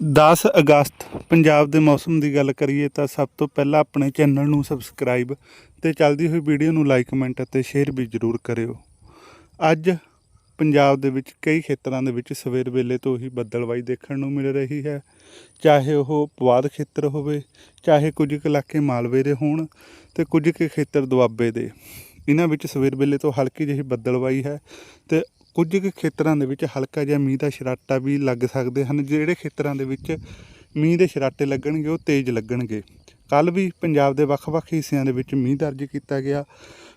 10 ਅਗਸਤ ਪੰਜਾਬ ਦੇ ਮੌਸਮ ਦੀ ਗੱਲ ਕਰੀਏ ਤਾਂ ਸਭ ਤੋਂ ਪਹਿਲਾਂ ਆਪਣੇ ਚੈਨਲ ਨੂੰ ਸਬਸਕ੍ਰਾਈਬ ਤੇ ਚੱਲਦੀ ਹੋਈ ਵੀਡੀਓ ਨੂੰ ਲਾਈਕ, ਕਮੈਂਟ ਅਤੇ ਸ਼ੇਅਰ ਵੀ ਜ਼ਰੂਰ ਕਰਿਓ। ਅੱਜ ਪੰਜਾਬ ਦੇ ਵਿੱਚ ਕਈ ਖੇਤਰਾਂ ਦੇ ਵਿੱਚ ਸਵੇਰ ਵੇਲੇ ਤੋਂ ਹੀ ਬੱਦਲਵਾਈ ਦੇਖਣ ਨੂੰ ਮਿਲ ਰਹੀ ਹੈ। ਚਾਹੇ ਉਹ ਪਵਾਦ ਖੇਤਰ ਹੋਵੇ, ਚਾਹੇ ਕੁਝ ਕੁ ਇਲਾਕੇ ਮਾਲਵੇ ਦੇ ਹੋਣ ਤੇ ਕੁਝ ਕੁ ਖੇਤਰ ਦੁਆਬੇ ਦੇ। ਇਹਨਾਂ ਵਿੱਚ ਸਵੇਰ ਵੇਲੇ ਤੋਂ ਹਲਕੀ ਜਿਹੀ ਬੱਦਲਵਾਈ ਹੈ ਤੇ ਕੁਝ ਕੁ ਖੇਤਰਾਂ ਦੇ ਵਿੱਚ ਹਲਕਾ ਜਿਹਾ ਮੀਂਹ ਦਾ ਛਰਾਟਾ ਵੀ ਲੱਗ ਸਕਦੇ ਹਨ, ਜਿਹੜੇ ਖੇਤਰਾਂ ਦੇ ਵਿੱਚ ਮੀਂਹ ਦੇ ਛਰਾਟੇ ਲੱਗਣਗੇ, ਉਹ ਤੇਜ਼ ਲੱਗਣਗੇ। ਕੱਲ ਵੀ ਪੰਜਾਬ ਦੇ ਵੱਖ-ਵੱਖ ਹਿੱਸਿਆਂ ਦੇ ਵਿੱਚ ਮੀਂਹ ਦਰਜ ਕੀਤਾ ਗਿਆ।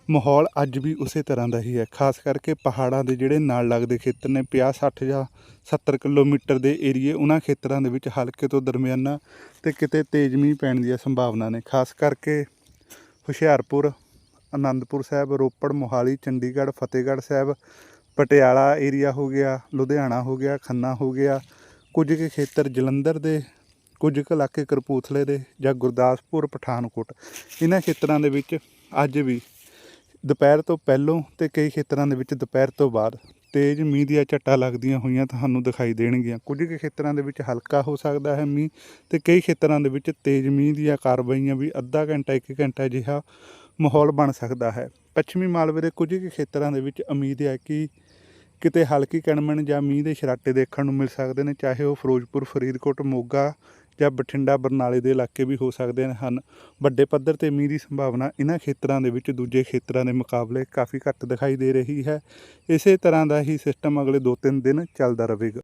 ਮਾਹੌਲ ਅੱਜ ਵੀ ਉਸੇ ਤਰ੍ਹਾਂ ਦਾ ਹੀ ਹੈ। ਖਾਸ ਕਰਕੇ ਪਹਾੜਾਂ ਦੇ ਜਿਹੜੇ ਨਾਲ ਲੱਗਦੇ ਖੇਤਰ ਨੇ 50 60 ਜਾਂ 70 ਕਿਲੋਮੀਟਰ ਦੇ ਏਰੀਏ, ਉਹਨਾਂ ਖੇਤਰਾਂ ਦੇ ਵਿੱਚ ਹਲਕੇ ਤੋਂ ਦਰਮਿਆਨਾ ਤੇ ਕਿਤੇ ਤੇਜ਼ ਮੀਂਹ ਪੈਣ ਦੀਆਂ ਸੰਭਾਵਨਾ ਨੇ। ਖਾਸ ਕਰਕੇ ਹੁਸ਼ਿਆਰਪੁਰ ਅਨੰਦਪੁਰ ਸਾਹਿਬ, ਰੋਪੜ, ਮੋਹਾਲੀ, ਚੰਡੀਗੜ੍ਹ, ਫਤਿਹਗੜ੍ਹ ਸਾਹਿਬ ਪਟਿਆਲਾ ਏਰੀਆ ਹੋ ਗਿਆ, ਲੁਧਿਆਣਾ ਹੋ ਗਿਆ, ਖੰਨਾ ਹੋ ਗਿਆ, ਕੁਝ ਕੁ ਖੇਤਰ ਜਲੰਧਰ ਦੇ, ਕੁਝ ਕੁ ਇਲਾਕੇ ਕਰਪੂਥਲੇ ਦੇ ਜਾਂ ਗੁਰਦਾਸਪੁਰ, ਪਠਾਨਕੋਟ। ਇਹਨਾਂ ਖੇਤਰਾਂ ਦੇ ਵਿੱਚ ਅੱਜ ਵੀ ਦੁਪਹਿਰ ਤੋਂ ਪਹਿਲੋਂ ਤੇ ਕਈ ਖੇਤਰਾਂ ਦੇ ਵਿੱਚ ਦੁਪਹਿਰ ਤੋਂ ਬਾਅਦ ਤੇਜ਼ ਮੀਂਹ ਦੀਆਂ ਝੱਟਾਂ ਲੱਗਦੀਆਂ ਹੋਈਆਂ ਤੁਹਾਨੂੰ ਦਿਖਾਈ ਦੇਣਗੀਆਂ। ਕੁਝ ਕੁ ਖੇਤਰਾਂ ਦੇ ਵਿੱਚ ਹਲਕਾ ਹੋ ਸਕਦਾ ਹੈ ਮੀਂਹ ਤੇ ਕਈ ਖੇਤਰਾਂ ਦੇ ਵਿੱਚ ਤੇਜ਼ ਮੀਂਹ ਦੀਆਂ ਕਾਰਵਾਈਆਂ ਵੀ ਅੱਧਾ ਘੰਟਾ, ਇੱਕ ਘੰਟਾ ਜਿਹਾ ਮਾਹੌਲ ਬਣ ਸਕਦਾ ਹੈ। ਪੱਛਮੀ ਮਾਲਵੇ ਦੇ ਕੁਝ ਕੁ ਖੇਤਰਾਂ ਦੇ ਵਿੱਚ ਉਮੀਦ ਹੈ ਕਿ ਕਿਤੇ ਹਲਕੀ ਕਣਮਣ ਜਾਂ ਮੀਂਹ ਦੇ ਛਰਾਟੇ ਦੇਖਣ ਨੂੰ ਮਿਲ ਸਕਦੇ ਨੇ, ਚਾਹੇ ਉਹ ਫਿਰੋਜ਼ਪੁਰ, ਫਰੀਦਕੋਟ, ਮੋਗਾ ਜਾਂ ਬਠਿੰਡਾ, ਬਰਨਾਲੇ ਦੇ ਇਲਾਕੇ ਵੀ ਹੋ ਸਕਦੇ ਹਨ। ਵੱਡੇ ਪੱਧਰ ਤੇ ਮੀਂਹ ਦੀ ਸੰਭਾਵਨਾ ਇਹਨਾਂ ਖੇਤਰਾਂ ਦੇ ਵਿੱਚ ਦੂਜੇ ਖੇਤਰਾਂ ਦੇ ਮੁਕਾਬਲੇ ਕਾਫੀ ਘੱਟ ਦਿਖਾਈ ਦੇ ਰਹੀ ਹੈ। ਇਸੇ ਤਰ੍ਹਾਂ ਦਾ ਹੀ ਸਿਸਟਮ ਅਗਲੇ 2-3 ਦਿਨ ਚੱਲਦਾ ਰਹੇਗਾ।